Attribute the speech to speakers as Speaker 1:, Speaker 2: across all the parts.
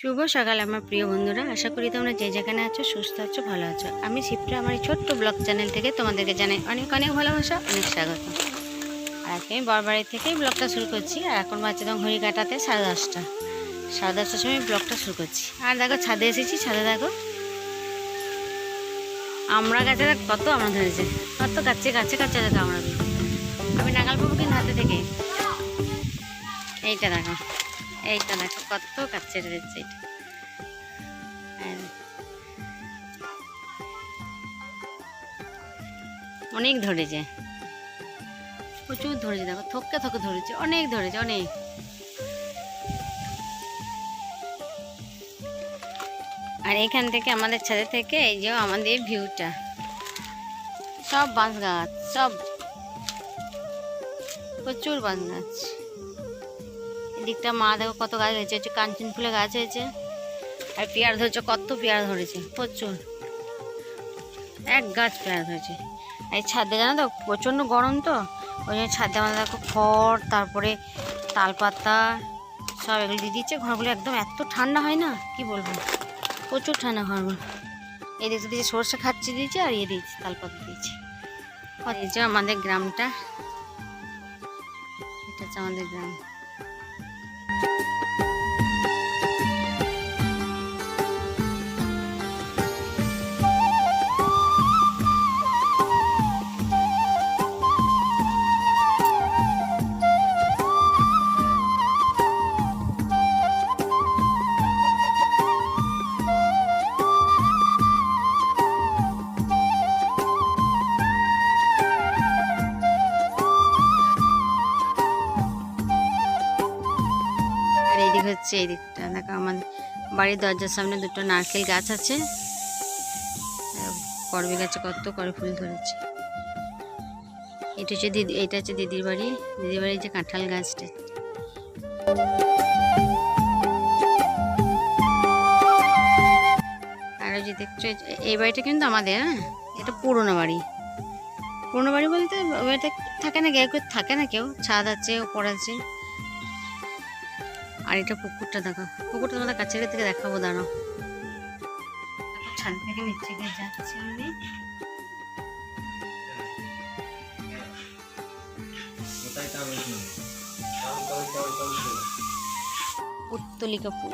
Speaker 1: শুভ সকাল, আমার প্রিয় বন্ধুরা। আশা করি তোমরা যে যেখানে আছো, সুস্থ আছো, ভালো আছো। আমি শিপ্রা, আমার এই ছোট্ট ব্লগ চ্যানেল থেকে তোমাদেরকে জানাই অনেক অনেক ভালোবাসা, অনেক স্বাগত। আর আজকে আমি বরবাড়ি থেকেই ব্লগটা শুরু করছি, আর এখন বাচ্চা তখন ঘড়ি কাটাতে সাড়ে দশটা। সাড়ে দশটার সময় ব্লগটা শুরু করছি। আর দেখো, ছাদে এসেছি, ছাদে দেখো। আমরা গাছে কত আমরা ধরেছে। কত গাছে গাছে গাছে দেখো আমরা। আমি নাগাল পাবো কিন্তু হাতে থেকে। এইটা দেখো। এইটা দেখো কত কাছে রয়েছে এটা অনেক ধরেছে। প্রচুর ধরেছে, দেখো থকে থকে ধরেছে, অনেক ধরেছে, অনেক। আর এখান থেকে আমাদের ছাদে থেকে এই যে আমাদের ভিউটা। সব বাঁশ গাছ, সব। প্রচুর বাঁশ গাছ। এদিকটা মা দেখো কত গাছ হয়েছে হচ্ছে কাঞ্চন ফুলের গাছ হয়েছে। আর পেয়ার ধরেছে, কত পেয়ার ধরেছে, প্রচুর। এক গাছ পেয়ার ধরেছে। এই ছাদে জানো তো, প্রচণ্ড গরম তো, ওই জন্য ছাদে আমাদের দেখো খড়, তারপরে তালপাতা, সব এগুলো দিয়ে দিচ্ছে। ঘরগুলো একদম এত ঠান্ডা হয় না, কি বলব? প্রচুর ঠান্ডা ঘরগুলো। এই দিকটা দিয়েছে সর্ষে খাচ্ছে দিয়েছে, আর ইয়ে দিয়েছে, তালপাতা দিয়েছে। আমাদের গ্রামটা, এটা হচ্ছে আমাদের গ্রাম। আর হচ্ছে এই দিকটা। দেখো আমাদের বাড়ির দরজার সামনে দুটো নারকেল গাছ আছে। করবি গাছে কত করে ফুল ধরেছে। এটা হচ্ছে দিদি, এটা হচ্ছে দিদির বাড়ি। দিদির বাড়ির যে কাঁঠাল গাছটা। আর ওই যে দেখছ, এই বাড়িটা কিন্তু আমাদের হ্যাঁ? এটা পুরোনো বাড়ি। পুরোনো বাড়ি বলতে ওই বাড়িতে থাকে না কেউ থাকে না কেউ। ছাদ আছে, ওপর আছে। আর এটা পুকুরটা দেখো। পুকুরটা তোমাদের কাছে থেকে দেখাবো দেখো, ছাদ থেকে নিচে গিয়ে যাচ্ছি আমি। উত্তলিকা ফুল।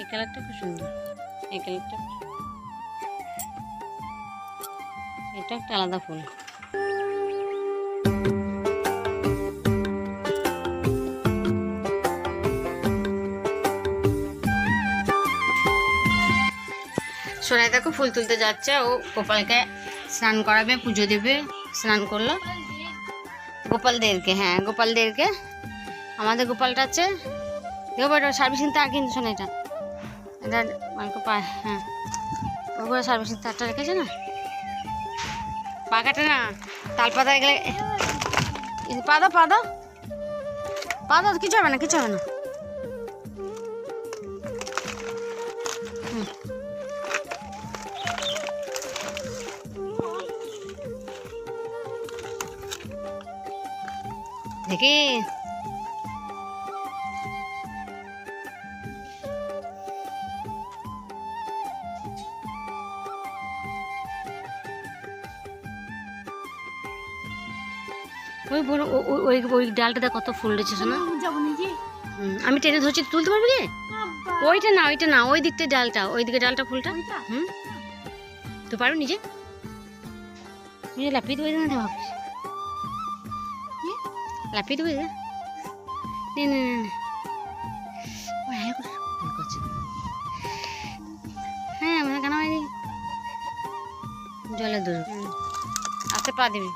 Speaker 1: এই কালারটা খুব সুন্দর। এই কালারটা এটা একটা আলাদা ফুল। সোনাই দেখো ফুল তুলতে যাচ্ছে, ও গোপালকে স্নান করাবে, পুজো দেবে, স্নান করল। গোপালদেরকে হ্যাঁ গোপালদেরকে। আমাদের গোপালটা আছে। দেখো এটা সার্ভিসিং তার কিন্তু শোনো এটা এটা পায় হ্যাঁ। ওগুলো সার্ভিসিং তারটা রেখেছে না? পা কাটে না? তাল পাতা গেলে পাদা পাদা। পাদা, কিছু হবে না, কিছু হবে না। দেখি ওই ও- ওই ওই ডালটা কত ফুল রয়েছে শোনা আমি টেনে ধরছি তুলতে পারবি রে ওইটা না ওইটা না ওই দিকটা ডালটা ওই দিকে ডালটা ফুলটা। হুম? তুই পারবি নিজে। নিজে লাপিয়ে দেবে না ভাবিস লাপিয়ে দেবে নে নে হ্যাঁ করছে হ্যাঁ আমার কেন হয়নি জলে দূর আস্তে পা দিবি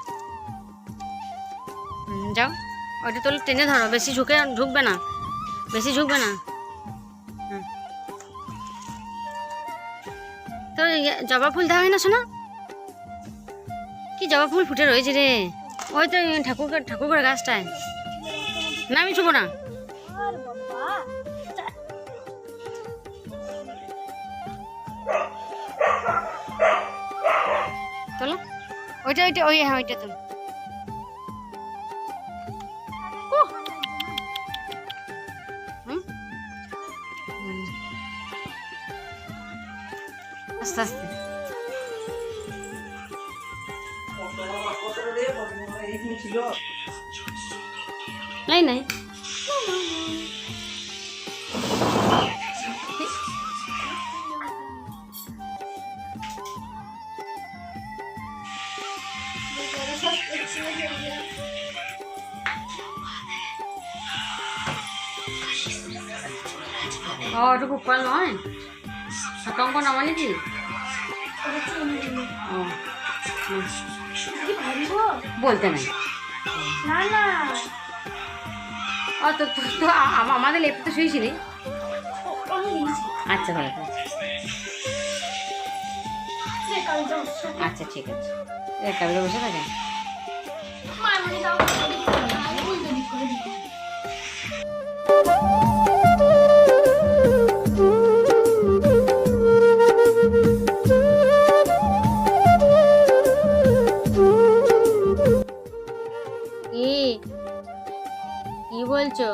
Speaker 1: যাও ওইটা তোলে টেনে ধরো বেশি ঝুঁকে ঢুকবে না বেশি ঝুঁকবে না। তোর ইয়ে, জবা ফুল দেওয়া হয় না শোনা কি জবা ফুল ফুটে রয়েছে রে ওই তো ঠাকুর ঠাকুর গাছটায় না, আমি ছুব না। তোলো। ওইটা ওইটা, ওই হ্যাঁ ওইটা আস্তে আস্তে। নাই নাই ও ওটা কুকার নয় কঙ্ক নামালি কি ও হুম। বলতে নাই। ও তো তো- আমাদের লেপ তো শুয়েছিলি
Speaker 2: নেই
Speaker 1: আচ্ছা ভালো আচ্ছা ঠিক আছে। একটা বেলা বসে থাকে? বলছো?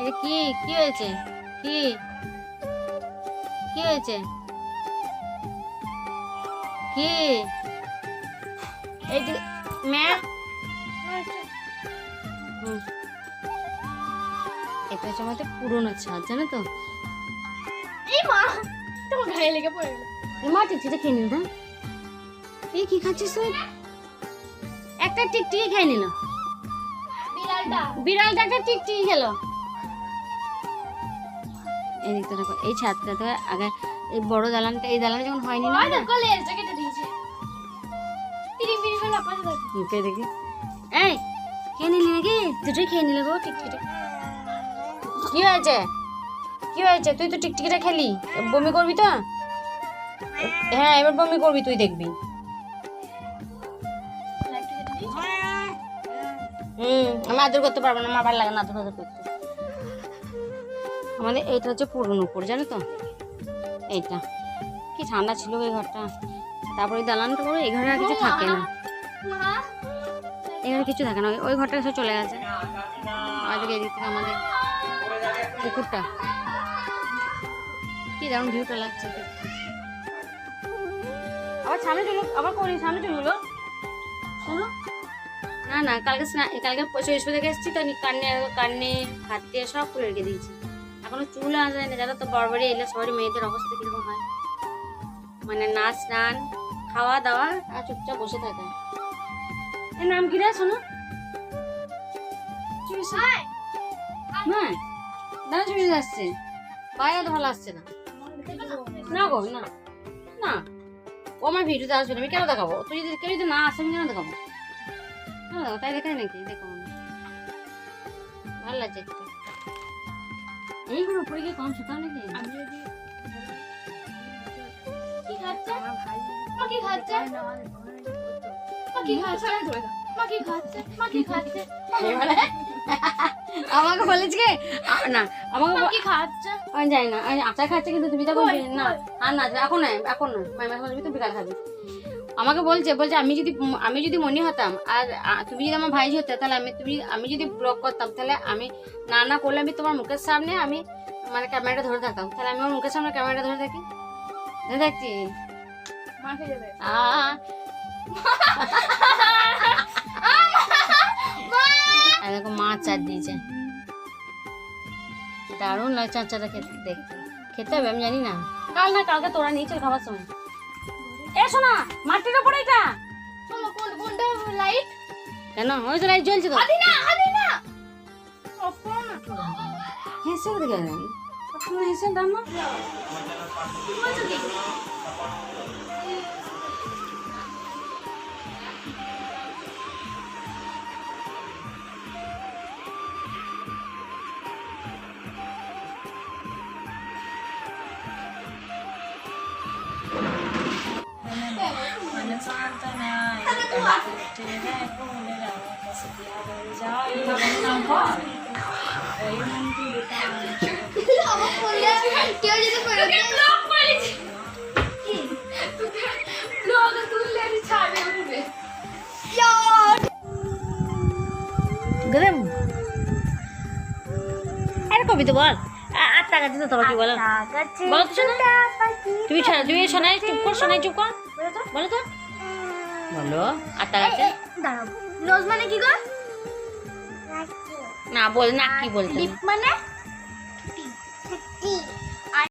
Speaker 1: এটা কি? কি হয়েছে? কি? কি হয়েছে? কি? এই ম্যাম? এটা হচ্ছে আমাদের পুরোনো ছাদ জানো তো?
Speaker 2: এই মা তোমার গায়ে লেগে পড়ে গেল।
Speaker 1: মা টিকটিটা খেয়ে নিল না এই কি খাচ্ছিস তুই? একটা টিকটিকি খেয়ে নিল।
Speaker 2: বিড়ালটা?
Speaker 1: বিড়ালটা একটা টিকটিকি খেলো। এই দিকটা দেখো এই ছাদটা তো আগে এই বড় দালানটা এই দালান যখন হয়নি না? মুখে দেখি। এই খেয়ে নিলি নাকি? দুটোই খেয়ে নিলে গো টিকটিকিটা কি হয়েছে? কি হয়েছে? তুই তো টিকটিকিটা খেলি। বমি করবি তো? হ্যাঁ এবার বমি করবি তুই দেখবি। হুম, আমি আদর করতে পারব না আমার ভালো লাগে না আদর করতে। আমাদের এইটা হচ্ছে পুরনো উপর, জানো তো? এইটা। কি ঠান্ডা ছিল ওই ঘরটা। তারপরে দালানটা করে এই ঘরে আর কিছু থাকে না। এই ঘরে কিছু থাকে না, ওই- ঘরটা সব চলে গেছে। আমাদের এদিক থেকে আমাদের পুকুরটা। কি দারুণ ভিউটা লাগছে। আবার সামনে চলো, আবার করি, সামনে চলো। শোনো। না না কালকে কালকে চল্লিশ থেকে এসেছি তো নি- কান্নে কান্নে হাত দিয়ে সব খুলে রেখে দিয়েছি। এখনও চুল আসে না যারা তো বড়বাড়ি এলে সবারই মেয়েদের অবস্থা কীরকম হয়। মানে নাচ স্নান খাওয়া দাওয়া আর চুপচাপ বসে থাকে। এর নাম কি রে শোনো? না দাদা চুড়ি আসছে। বাইরে ভালো আসছে না। না গো না। না। ও আমার ভিডিওতে আসবে না আমি কেন দেখাবো? তুই যদি কেউ যদি না আসে আমি কেন দেখাবো? দেখাবো তাই দেখাই নাকি? দেখাবো না ভালো লাগছে এইগুলো উপরে গিয়ে কম শুকাও নাকি?
Speaker 2: আমি যদি কি খাচ্ছে? মা কি খাচ্ছে? মা কি খাচ্ছে? মা কি খাচ্ছে? মা কি খাচ্ছে?
Speaker 1: আমাকে বলেছে কি? না আমাকে
Speaker 2: মা কি খাচ্ছে?
Speaker 1: আমি জানি না। আচার খাচ্ছে কিন্তু তুমি তো না? আর না এখন না এখন না মাইমা বলবি তো বিকাল খাবি। আমাকে বলছে বলছে আমি যদি আমি যদি মনি হতাম আর তুমি যদি আমার ভাই হতে তাহলে আমি তুমি আমি যদি ব্লগ করতাম তাহলে আমি না না করলে আমি তোমার মুখের সামনে আমি মানে ক্যামেরাটা ধরে থাকতাম তাহলে আমি আমার মুখের সামনে ক্যামেরাটা ধরে থাকি ধরে থাকছি দেখো মাছ চার দিয়েছে দারুণ লাগে চাচাটা খেতে দেখতে খেতে হবে আমি জানি না কাল না কালকে তোরা নিয়েছিল খাবার সময় এসো না মাটির ওপরে এটা।
Speaker 2: শোনো কোন কোনটা লাইট
Speaker 1: কেন? ওই তো লাইট জ্বলছে তো।
Speaker 2: আদি না আদি না। অফ করো না
Speaker 1: হেসে দেখে হেসে দাম না। তো বল। আত্মা গাছে তো তোমার কি বলো? বলো তো শোনা। তুমি শোনা তুমি শোনাই চুপ কর শোনাই চুপ কর। বলো তো। বলো বলো আটা গাছে?
Speaker 2: দাঁড়াও। নোজ মানে কি গো?
Speaker 1: না বল না নাকি বলতে
Speaker 2: মানে?